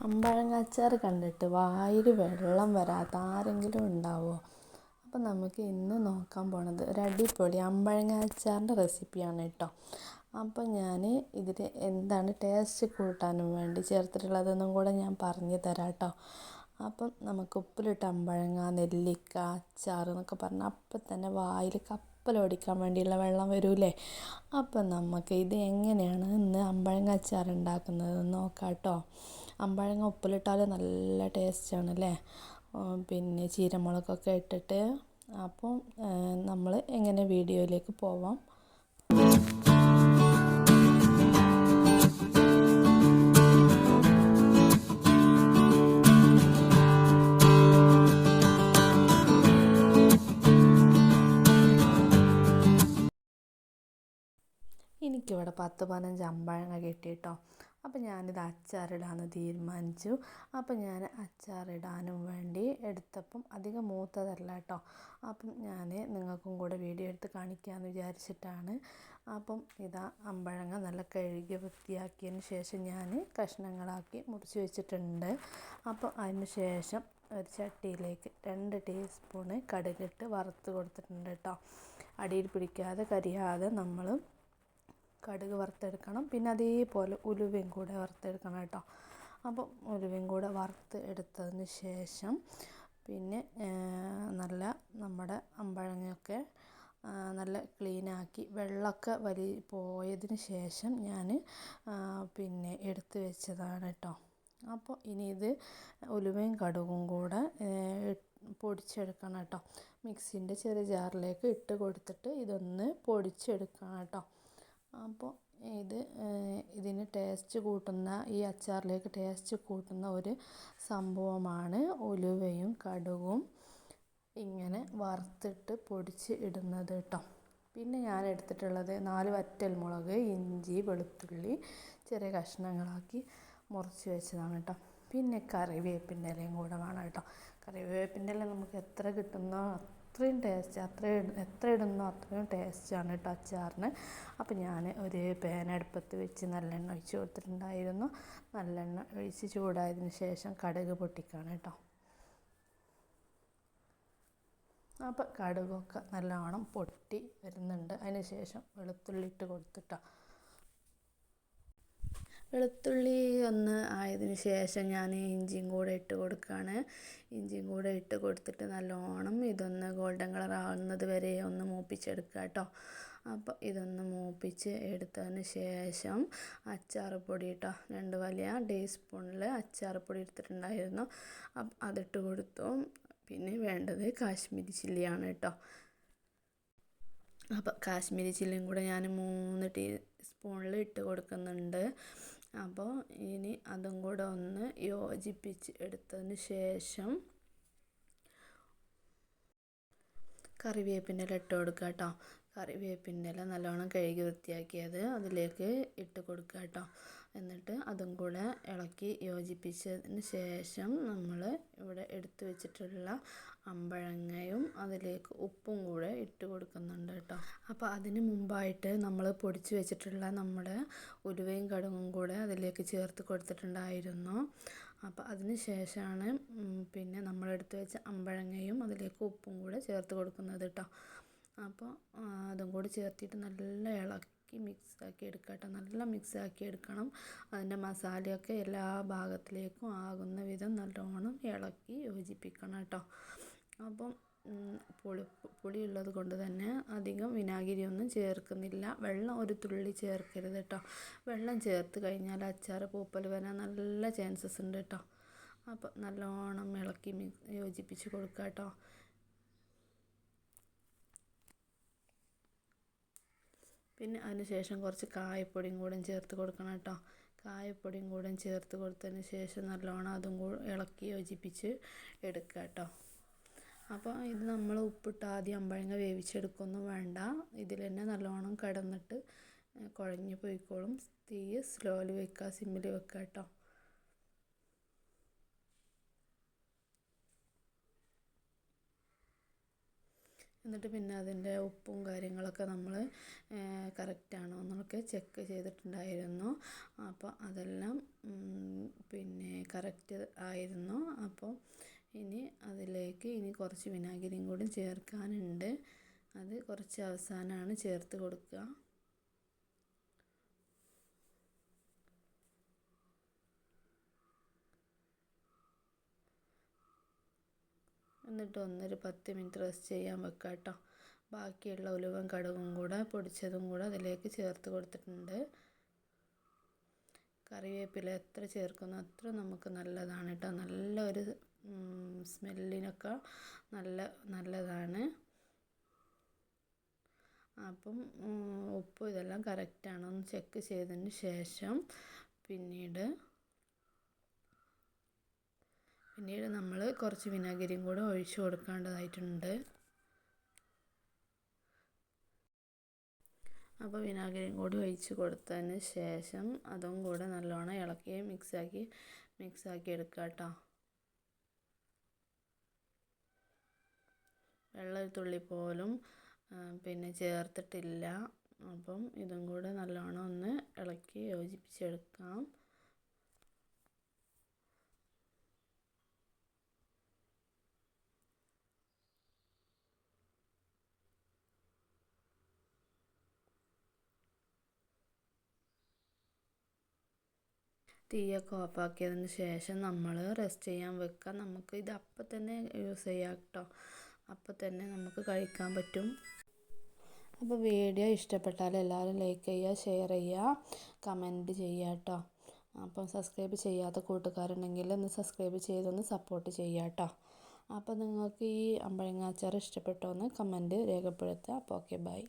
അമ്പഴങ്ങ അച്ചാർ കണ്ടിട്ട് വായിൽ വെള്ളം വരാത്ത ആരെങ്കിലും ഉണ്ടാവുമോ അപ്പം നമുക്ക് ഇന്ന് നോക്കാൻ പോണത് ഒരു അടിപൊളി അമ്പഴങ്ങ അച്ചാറിന്റെ റെസിപ്പിയാണ് കേട്ടോ അപ്പം ഞാൻ ഇതിൽ എന്താണ് ടേസ്റ്റ് കൂട്ടാനും വേണ്ടി ചേർത്തിട്ടുള്ളതെന്നും കൂടെ ഞാൻ പറഞ്ഞു തരാം കേട്ടോ അപ്പം നമുക്ക് ഉപ്പിലിട്ട അമ്പഴങ്ങ നെല്ലിക്ക അച്ചാർ എന്നൊക്കെ പറഞ്ഞാൽ അപ്പം തന്നെ വായിൽ കപ്പലോടിക്കാൻ വേണ്ടിയുള്ള വെള്ളം വരൂലേ അപ്പം നമുക്ക് ഇത് എങ്ങനെയാണ് ഇന്ന് അമ്പഴങ്ങ അച്ചാർ ഉണ്ടാക്കുന്നത് നോക്കാം കേട്ടോ അമ്പഴങ്ങ ഉപ്പിലിട്ടാൽ നല്ല ടേസ്റ്റാണ് അല്ലേ പിന്നെ ചീരമുളകൊക്കെ ഇട്ടിട്ട് അപ്പം നമ്മൾ എങ്ങനെ വീഡിയോയിലേക്ക് പോവാം. എനിക്കിവിടെ പത്ത് പതിനഞ്ച് അമ്പഴങ്ങ കിട്ടി കേട്ടോ അപ്പോൾ ഞാനിത് അച്ചാറിടാമെന്ന് തീരുമാനിച്ചു. അപ്പം ഞാൻ അച്ചാറിടാനും വേണ്ടി എടുത്തപ്പം അധികം മൂത്തതല്ല കേട്ടോ അപ്പം ഞാൻ നിങ്ങൾക്കും കൂടെ വീഡിയോ എടുത്ത് കാണിക്കാമെന്ന് വിചാരിച്ചിട്ടാണ്. അപ്പം ഇതാ അമ്പഴങ്ങ നല്ല കഴുകി വൃത്തിയാക്കിയതിന് ശേഷം ഞാൻ കഷ്ണങ്ങളാക്കി മുറിച്ച് വെച്ചിട്ടുണ്ട്. അപ്പം അതിന് ശേഷം ഒരു ചട്ടിയിലേക്ക് രണ്ട് ടീസ്പൂണ് കടുകിട്ട് വറുത്ത് കൊടുത്തിട്ടുണ്ട് കേട്ടോ അടിയിൽ പിടിക്കാതെ കരിയാതെ നമ്മൾ കടുക് വറുത്തെടുക്കണം. പിന്നെ അതേപോലെ ഉലുവയും കൂടെ വറുത്തെടുക്കണം കേട്ടോ. അപ്പം ഉലുവയും കൂടെ വറുത്ത് എടുത്തതിന് ശേഷം പിന്നെ നല്ല നമ്മുടെ അമ്പഴങ്ങയൊക്കെ നല്ല ക്ലീനാക്കി വെള്ളമൊക്കെ വലി പോയതിന് ശേഷം ഞാൻ പിന്നെ എടുത്ത് വെച്ചതാണ് കേട്ടോ. അപ്പോൾ ഇനി ഇത് ഉലുവയും കടുകും കൂടെ പൊടിച്ചെടുക്കണം കേട്ടോ. മിക്സിന്റെ ചെറിയ ജാറിലേക്ക് ഇട്ട് കൊടുത്തിട്ട് ഇതൊന്ന് പൊടിച്ചെടുക്കണം കേട്ടോ. അപ്പോൾ ഇത് ഇതിന് ടേസ്റ്റ് കൂട്ടുന്ന ഈ അച്ചാറിലേക്ക് ടേസ്റ്റ് കൂട്ടുന്ന ഒരു സംഭവമാണ് ഉലുവയും കടുകും ഇങ്ങനെ വറുത്തിട്ട് പൊടിച്ച് ഇടുന്നത് കേട്ടോ പിന്നെ ഞാൻ എടുത്തിട്ടുള്ളത് നാല് വറ്റൽ മുളക് ഇഞ്ചി വെളുത്തുള്ളി ചെറിയ കഷ്ണങ്ങളാക്കി മുറിച്ച് വെച്ചതാണ് കേട്ടോ പിന്നെ കറിവേപ്പിന്റെ ഇലയും കൂടെ വേണം കേട്ടോ കറിവേപ്പിന്റെ ഇല നമുക്ക് എത്ര കിട്ടുന്നോ അത്രയും ടേസ്റ്റ് അത്ര എത്ര ഇടുന്നോ അത്രയും ടേസ്റ്റാണ് കേട്ടോ അച്ചാറിന്. അപ്പോൾ ഞാൻ ഒരു പാൻ അടുപ്പത്ത് വെച്ച് നല്ലെണ്ണ ഒഴിച്ച് കൊടുത്തിട്ടുണ്ടായിരുന്നു. നല്ലെണ്ണ ഒഴിച്ച് ചൂടായതിന് ശേഷം കടുക് പൊട്ടിക്കാണ് കേട്ടോ അപ്പോൾ കടുകൊക്കെ നല്ലവണ്ണം പൊട്ടി വരുന്നുണ്ട്. അതിന് ശേഷം വെളുത്തുള്ളി ഇട്ട് കൊടുത്തിട്ടോ. വെളുത്തുള്ളി ഒന്ന് ആയതിന് ശേഷം ഞാൻ ഇഞ്ചിയും കൂടെ ഇട്ട് കൊടുക്കുകയാണ്. ഇഞ്ചിയും കൂടെ ഇട്ട് കൊടുത്തിട്ട് നല്ലോണം ഇതൊന്ന് ഗോൾഡൻ കളർ ആവുന്നത് വരെ ഒന്ന് മൂപ്പിച്ചെടുക്കുക കേട്ടോ. അപ്പോൾ ഇതൊന്ന് മൂപ്പിച്ച് എടുത്തതിന് ശേഷം അച്ചാർ പൊടി കേട്ടോ. രണ്ട് വലിയ ടീസ്പൂണിൽ അച്ചാർ പൊടി എടുത്തിട്ടുണ്ടായിരുന്നു. അപ്പം അതിട്ട് കൊടുത്തു. പിന്നെ വേണ്ടത് കാശ്മീരി ചില്ലിയാണ് കേട്ടോ. അപ്പോൾ കാശ്മീരി ചില്ലിയും കൂടെ ഞാൻ മൂന്ന് ടീസ്പൂണിൽ ഇട്ട് കൊടുക്കുന്നുണ്ട്. അപ്പോൾ ഇനി അതും കൂടെ ഒന്ന് യോജിപ്പിച്ച് എടുത്തതിന് ശേഷം കറിവേപ്പിന്റെ ഇല ഇട്ട് കൊടുക്കുക കേട്ടോ കറിവേപ്പിന്റെ ഇല നല്ലോണം കഴുകി വൃത്തിയാക്കിയത് അതിലേക്ക് ഇട്ട് കൊടുക്കുക കേട്ടോ. എന്നിട്ട് അതും കൂടെ ഇളക്കി യോജിപ്പിച്ചതിന് ശേഷം നമ്മൾ ഇവിടെ എടുത്തു വെച്ചിട്ടുള്ള അമ്പഴങ്ങയും അതിലേക്ക് ഉപ്പും കൂടെ ഇട്ട് കൊടുക്കുന്നുണ്ട് കേട്ടോ. അപ്പോൾ അതിന് മുമ്പായിട്ട് നമ്മൾ പൊടിച്ചു വെച്ചിട്ടുള്ള നമ്മുടെ ഉലുവയും കടുകും കൂടെ അതിലേക്ക് ചേർത്ത് കൊടുത്തിട്ടുണ്ടായിരുന്നു. അപ്പോൾ അതിന് ശേഷമാണ് പിന്നെ നമ്മൾ എടുത്തു വെച്ച അമ്പഴങ്ങയും അതിലേക്ക് ഉപ്പും കൂടെ ചേർത്ത് കൊടുക്കുന്നത് കേട്ടോ. അപ്പോൾ അതും കൂടി ചേർത്തിട്ട് നല്ല ഇളക്കി മിക്സ് ആക്കി കേട്ടോ നല്ല മിക്സ് ആക്കി എടുക്കണം. അതിന്റെ മസാലയൊക്കെ എല്ലാ ഭാഗത്തിലേക്കും ആകുന്ന വിധം നല്ലോണം ഇളക്കി യോജിപ്പിക്കണം കേട്ടോ. അപ്പം പുളി പുളിയുള്ളത് കൊണ്ട് തന്നെ അധികം വിനാഗിരി ഒന്നും ചേർക്കുന്നില്ല. വെള്ളം ഒരു തുള്ളി ചേർക്കരുത് കേട്ടോ. വെള്ളം ചേർത്ത് കഴിഞ്ഞാൽ അച്ചാർ പൂപ്പൽ വരാൻ നല്ല ചാൻസസ് ഉണ്ട് കേട്ടോ. അപ്പം നല്ലോണം ഇളക്കി യോജിപ്പിച്ച് കൊടുക്കുക കേട്ടോ പിന്നെ അതിന് ശേഷം കുറച്ച് കായപ്പൊടിയും കൂടെ ചേർത്ത് കൊടുക്കണം കേട്ടോ. കായപ്പൊടിയും കൂടെ ചേർത്ത് കൊടുത്തതിന് ശേഷം നല്ലോണം അതും കൂടെ ഇളക്കി യോജിപ്പിച്ച് എടുക്കുക കേട്ടോ. അപ്പോൾ ഇത് നമ്മൾ ഉപ്പിട്ട് ആദ്യം അമ്പഴങ്ങ വേവിച്ചെടുക്കൊന്നും വേണ്ട. ഇതിൽ തന്നെ നല്ലോണം കിടന്നിട്ട് കുഴഞ്ഞു പോയിക്കോളും. തീ സ്ലോയിൽ വെക്കുക സിമ്മിൽ വെക്കുക കേട്ടോ. എന്നിട്ട് പിന്നെ അതിന്റെ ഉപ്പും കാര്യങ്ങളൊക്കെ നമ്മൾ കറക്റ്റാണോ എന്നൊക്കെ ചെക്ക് ചെയ്തിട്ടുണ്ടായിരുന്നു. അപ്പോൾ അതെല്ലാം പിന്നെ കറക്റ്റ് ആയിരുന്നു. അപ്പോൾ ഇനി അതിലേക്ക് ഇനി കുറച്ച് വിനാഗിരിയും കൂടി ചേർക്കാനുണ്ട്. അത് കുറച്ച് അവസാനമാണ് ചേർത്ത് കൊടുക്കുക. എന്നിട്ട് ഒന്നൊരു പത്ത് മിനിറ്റ് റെസ്റ്റ് ചെയ്യാൻ വെക്കുക കേട്ടോ ബാക്കിയുള്ള ഉലുവൻ കടുകും കൂടെ പൊടിച്ചതും കൂടെ അതിലേക്ക് ചേർത്ത് കൊടുത്തിട്ടുണ്ട്. കറിവേപ്പില എത്ര ചേർക്കുന്നു അത്ര നമുക്ക് നല്ലതാണ് കേട്ടോ നല്ലൊരു സ്മെല്ലിനൊക്കെ നല്ല നല്ലതാണ്. അപ്പം ഉപ്പ് ഇതെല്ലാം കറക്റ്റാണോ എന്ന് ചെക്ക് ചെയ്തതിന് ശേഷം പിന്നീട് പിന്നീട് നമ്മൾ കുറച്ച് വിനാഗിരിയും കൂടെ ഒഴിച്ചു കൊടുക്കേണ്ടതായിട്ടുണ്ട്. അപ്പോൾ വിനാഗിരിയും കൂടി ഒഴിച്ച് കൊടുത്തതിന് ശേഷം അതും കൂടെ നല്ലോണം ഇളക്കി മിക്സാക്കി മിക്സാക്കി എടുക്കുക കേട്ടോ വെള്ളം തുള്ളി പോലും പിന്നെ ചേർത്തിട്ടില്ല. അപ്പം ഇതും കൂടെ നല്ലോണം ഒന്ന് ഇളക്കി യോജിപ്പിച്ചെടുക്കാം. തീയൊക്കെ ഓഫാക്കിയതിന് ശേഷം നമ്മൾ റെസ്റ്റ് ചെയ്യാൻ വെക്കുക നമുക്ക് ഇത് അപ്പം തന്നെ യൂസ് ചെയ്യാം കേട്ടോ അപ്പം തന്നെ നമുക്ക് കഴിക്കാൻ പറ്റും. അപ്പോൾ വീഡിയോ ഇഷ്ടപ്പെട്ടാൽ എല്ലാവരും ലൈക്ക് ചെയ്യുക ഷെയർ ചെയ്യുക കമന്റ് ചെയ്യുക കേട്ടോ അപ്പം സബ്സ്ക്രൈബ് ചെയ്യാത്ത കൂട്ടുകാരുണ്ടെങ്കിൽ ഒന്ന് സബ്സ്ക്രൈബ് ചെയ്തൊന്ന് സപ്പോർട്ട് ചെയ്യുക കേട്ടോ അപ്പോൾ നിങ്ങൾക്ക് ഈ അമ്പഴങ്ങാച്ചാർ ഇഷ്ടപ്പെട്ടോ എന്ന് കമന്റ് രേഖപ്പെടുത്തുക. അപ്പോൾ ഓക്കെ ബൈ